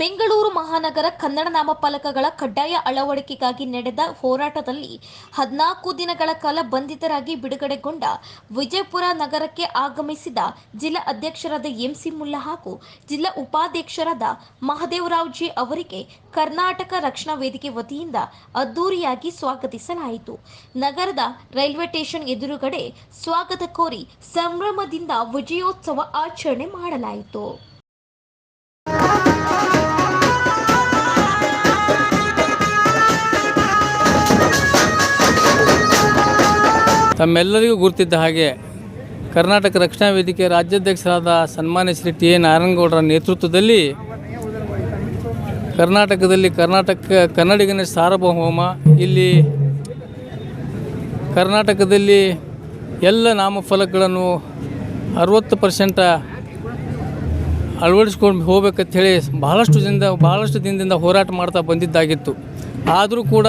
ಬೆಂಗಳೂರು ಮಹಾನಗರ ಕನ್ನಡ ನಾಮಫಲಕಗಳ ಕಡ್ಡಾಯ ಅಳವಡಿಕೆಗಾಗಿ ನಡೆದ ಹೋರಾಟದಲ್ಲಿ ಹದಿನಾಲ್ಕು ದಿನಗಳ ಕಾಲ ಬಂಧಿತರಾಗಿ ಬಿಡುಗಡೆಗೊಂಡ ವಿಜಯಪುರ ನಗರಕ್ಕೆ ಆಗಮಿಸಿದ ಜಿಲ್ಲಾ ಅಧ್ಯಕ್ಷರಾದ ಎಂಸಿ ಮುಲ್ಲಾ ಹಾಗೂ ಜಿಲ್ಲಾ ಉಪಾಧ್ಯಕ್ಷರಾದ ಮಹದೇವರಾವ್ ಜಿ ಅವರಿಗೆ ಕರ್ನಾಟಕ ರಕ್ಷಣಾ ವೇದಿಕೆ ವತಿಯಿಂದ ಅದ್ದೂರಿಯಾಗಿ ಸ್ವಾಗತಿಸಲಾಯಿತು. ನಗರದ ರೈಲ್ವೆ ಸ್ಟೇಷನ್ ಎದುರುಗಡೆ ಸ್ವಾಗತ ಕೋರಿ ಸಂಭ್ರಮದಿಂದ ವಿಜಯೋತ್ಸವ ಆಚರಣೆ ಮಾಡಲಾಯಿತು. ತಮ್ಮೆಲ್ಲರಿಗೂ ಗುರುತಿದ್ದ ಹಾಗೆ ಕರ್ನಾಟಕ ರಕ್ಷಣಾ ವೇದಿಕೆ ರಾಜ್ಯಾಧ್ಯಕ್ಷರಾದ ಸನ್ಮಾನ್ಯ ಶ್ರೀ ಟಿ ಎ ನಾರಾಯಣಗೌಡರ ನೇತೃತ್ವದಲ್ಲಿ ಕರ್ನಾಟಕದಲ್ಲಿ ಕರ್ನಾಟಕ ಕನ್ನಡಿಗನ ಸಾರ್ವಭೌಮ, ಇಲ್ಲಿ ಕರ್ನಾಟಕದಲ್ಲಿ ಎಲ್ಲ ನಾಮಫಲಕಗಳನ್ನು ಅರವತ್ತು ಪರ್ಸೆಂಟ ಅಳವಡಿಸ್ಕೊಂಡು ಹೋಗ್ಬೇಕಂತ ಹೇಳಿ ಭಾಳಷ್ಟು ದಿನದ ಭಾಳಷ್ಟು ದಿನದಿಂದ ಹೋರಾಟ ಮಾಡ್ತಾ ಬಂದಿದ್ದಾಗಿತ್ತು. ಆದರೂ ಕೂಡ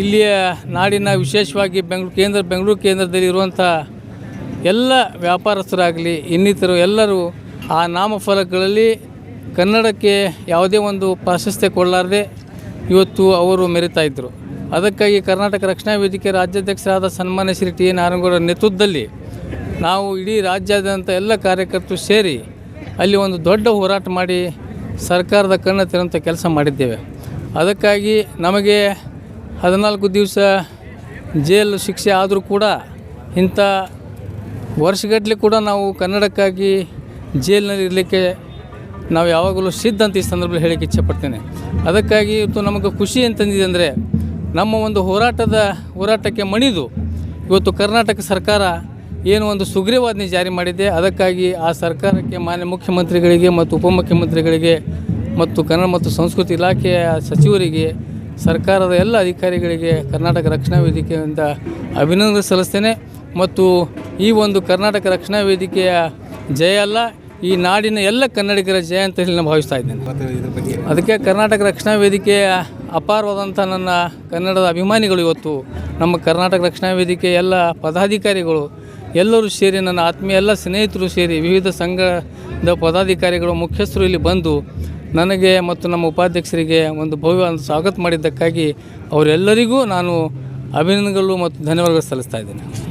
ಇಲ್ಲಿಯ ನಾಡಿನ ವಿಶೇಷವಾಗಿ ಬೆಂಗಳೂರು, ಕೇಂದ್ರ, ಬೆಂಗಳೂರು ಕೇಂದ್ರದಲ್ಲಿ ಇರುವಂಥ ಎಲ್ಲ ವ್ಯಾಪಾರಸ್ಥರಾಗಲಿ, ಇನ್ನಿತರು ಎಲ್ಲರೂ ಆ ನಾಮಫಲಕಗಳಲ್ಲಿ ಕನ್ನಡಕ್ಕೆ ಯಾವುದೇ ಒಂದು ಪ್ರಾಶಸ್ತ್ಯ ಕೊಡಲಾರದೆ ಇವತ್ತು ಅವರು ಮೆರಿತಾ ಇದ್ದರು. ಅದಕ್ಕಾಗಿ ಕರ್ನಾಟಕ ರಕ್ಷಣಾ ವೇದಿಕೆ ರಾಜ್ಯಾಧ್ಯಕ್ಷರಾದ ಸನ್ಮಾನ್ಯ ಶ್ರೀ ಟಿ ಎ ನಾರಾಯಣಗೌಡರ ನೇತೃತ್ವದಲ್ಲಿ ನಾವು ಇಡೀ ರಾಜ್ಯಾದ್ಯಂತ ಎಲ್ಲ ಕಾರ್ಯಕರ್ತರು ಸೇರಿ ಅಲ್ಲಿ ಒಂದು ದೊಡ್ಡ ಹೋರಾಟ ಮಾಡಿ ಸರ್ಕಾರದ ಕಣ್ಣು ತಿರುವಂಥ ಕೆಲಸ ಮಾಡಿದ್ದೇವೆ. ಅದಕ್ಕಾಗಿ ನಮಗೆ ಹದಿನಾಲ್ಕು ದಿವಸ ಜೈಲು ಶಿಕ್ಷೆ ಆದರೂ ಕೂಡ ಇಂಥ ವರ್ಷಗಟ್ಟಲೆ ಕೂಡ ನಾವು ಕನ್ನಡಕ್ಕಾಗಿ ಜೈಲಿನಲ್ಲಿ ಇರಲಿಕ್ಕೆ ನಾವು ಯಾವಾಗಲೂ ಸಿದ್ಧ ಅಂತ ಈ ಸಂದರ್ಭದಲ್ಲಿ ಹೇಳಕ್ಕೆ ಇಚ್ಛೆಪಡ್ತೇನೆ. ಅದಕ್ಕಾಗಿ ಇವತ್ತು ನಮಗೆ ಖುಷಿ ಅಂತಂದಿದೆ ಅಂದರೆ ನಮ್ಮ ಒಂದು ಹೋರಾಟದ ಹೋರಾಟಕ್ಕೆ ಮಣಿದು ಇವತ್ತು ಕರ್ನಾಟಕ ಸರ್ಕಾರ ಏನು ಒಂದು ಸುಗ್ರೀವಾಜ್ಞೆ ಜಾರಿ ಮಾಡಿದೆ. ಅದಕ್ಕಾಗಿ ಆ ಸರ್ಕಾರಕ್ಕೆ ಮಾನ್ಯ ಮುಖ್ಯಮಂತ್ರಿಗಳಿಗೆ ಮತ್ತು ಉಪಮುಖ್ಯಮಂತ್ರಿಗಳಿಗೆ ಮತ್ತು ಕನ್ನಡ ಮತ್ತು ಸಂಸ್ಕೃತಿ ಇಲಾಖೆಯ ಸಚಿವರಿಗೆ ಸರ್ಕಾರದ ಎಲ್ಲ ಅಧಿಕಾರಿಗಳಿಗೆ ಕರ್ನಾಟಕ ರಕ್ಷಣಾ ವೇದಿಕೆಯಿಂದ ಅಭಿನಂದನೆ ಸಲ್ಲಿಸ್ತೇನೆ. ಮತ್ತು ಈ ಒಂದು ಕರ್ನಾಟಕ ರಕ್ಷಣಾ ವೇದಿಕೆಯ ಜಯ ಅಲ್ಲ ಈ ನಾಡಿನ ಎಲ್ಲ ಕನ್ನಡಿಗರ ಜಯ ಅಂತ ಹೇಳಿ ನಾನು ಭಾವಿಸ್ತಾ ಇದ್ದೇನೆ. ಅದಕ್ಕೆ ಕರ್ನಾಟಕ ರಕ್ಷಣಾ ವೇದಿಕೆಯ ಅಪಾರವಾದಂಥ ನನ್ನ ಕನ್ನಡದ ಅಭಿಮಾನಿಗಳು ಇವತ್ತು ನಮ್ಮ ಕರ್ನಾಟಕ ರಕ್ಷಣಾ ವೇದಿಕೆ ಎಲ್ಲ ಪದಾಧಿಕಾರಿಗಳು ಎಲ್ಲರೂ ಸೇರಿ ನನ್ನ ಆತ್ಮೀಯ ಎಲ್ಲ ಸ್ನೇಹಿತರು ಸೇರಿ ವಿವಿಧ ಸಂಘದ ಪದಾಧಿಕಾರಿಗಳು ಮುಖ್ಯಸ್ಥರು ಇಲ್ಲಿ ಬಂದು ನನಗೆ ಮತ್ತು ನಮ್ಮ ಉಪಾಧ್ಯಕ್ಷರಿಗೆ ಒಂದು ಭವ್ಯ ಸ್ವಾಗತ ಮಾಡಿದ್ದಕ್ಕಾಗಿ ಅವರೆಲ್ಲರಿಗೂ ನಾನು ಅಭಿನಂದನೆಗಳು ಮತ್ತು ಧನ್ಯವಾದಗಳು ಸಲ್ಲಿಸ್ತಾ ಇದ್ದೇನೆ.